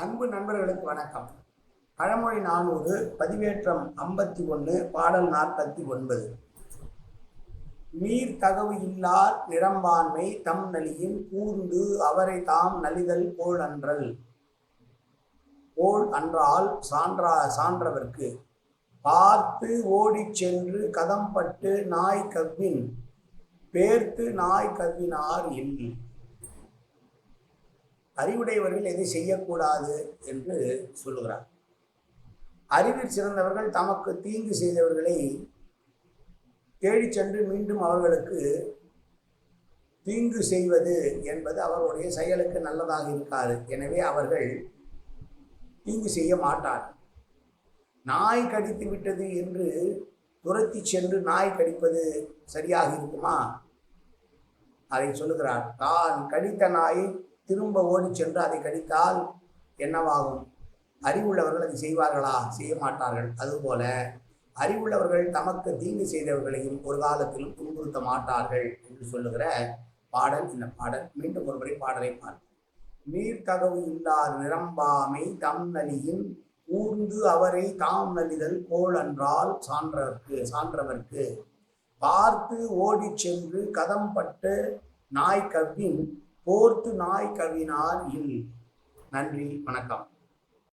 அன்பு நண்பர்களுக்கு வணக்கம். பழமொழி நானூறு பதிவேற்றம் ஐம்பத்தி ஒன்று பாடல் நாற்பத்தி ஒன்பது. நீர் தகவு இல்லார் நிறம்பான்மை தம் நலியின் கூர்ந்து அவரை தாம் நலிதல் போல் அன்றல். போல் அன்றால் சான்றா சான்றவர்க்கு. பார்த்து ஓடிச் சென்று கதம்பட்டு நாய் கவ்வின் பேர்த்து நாய் கவ்வினார் என்று. அறிவுடையவர்கள் எதை செய்யக்கூடாது என்று சொல்லுகிறார். அறிவில் சிறந்தவர்கள் தமக்கு தீங்கு செய்தவர்களை தேடிச் சென்று மீண்டும் அவர்களுக்கு தீங்கு செய்வது என்பது அவர்களுடைய செயலுக்கு நல்லதாக இருக்காது. எனவே அவர்கள் தீங்கு செய்ய மாட்டார். நாய் கடித்து விட்டது என்று துரத்தி சென்று நாய் கடிப்பது சரியாக இருக்குமா? அதை சொல்லுகிறார். தான் கடித்த நாயை திரும்ப ஓடிச் சென்று அதை கடித்தால் என்னவாகும்? அறிவுள்ளவர்கள் அதை செய்வார்களா? செய்ய மாட்டார்கள் அதுபோல அறிவுள்ளவர்கள் தமக்கு தீங்கு செய்தவர்களையும் ஒரு காலத்திலும் துன்புறுத்த மாட்டார்கள் என்று சொல்லுகிற பாடல் இந்த பாடல். மீண்டும் ஒருமுறை பாடலை பார்ப்போம் நீர்த்தகவு இல்லார் நிரம்பாமை தம் நலியின் ஊர்ந்து அவரை தாம் நலிதல் போல் என்றால் சான்றவர்க்கு சான்றவர்க்கு. பார்த்து ஓடிச் சென்று கதம்பட்டு நாய் கவ்வின் போர்த்து நாய் கவினார் இல். நன்றி வணக்கம்.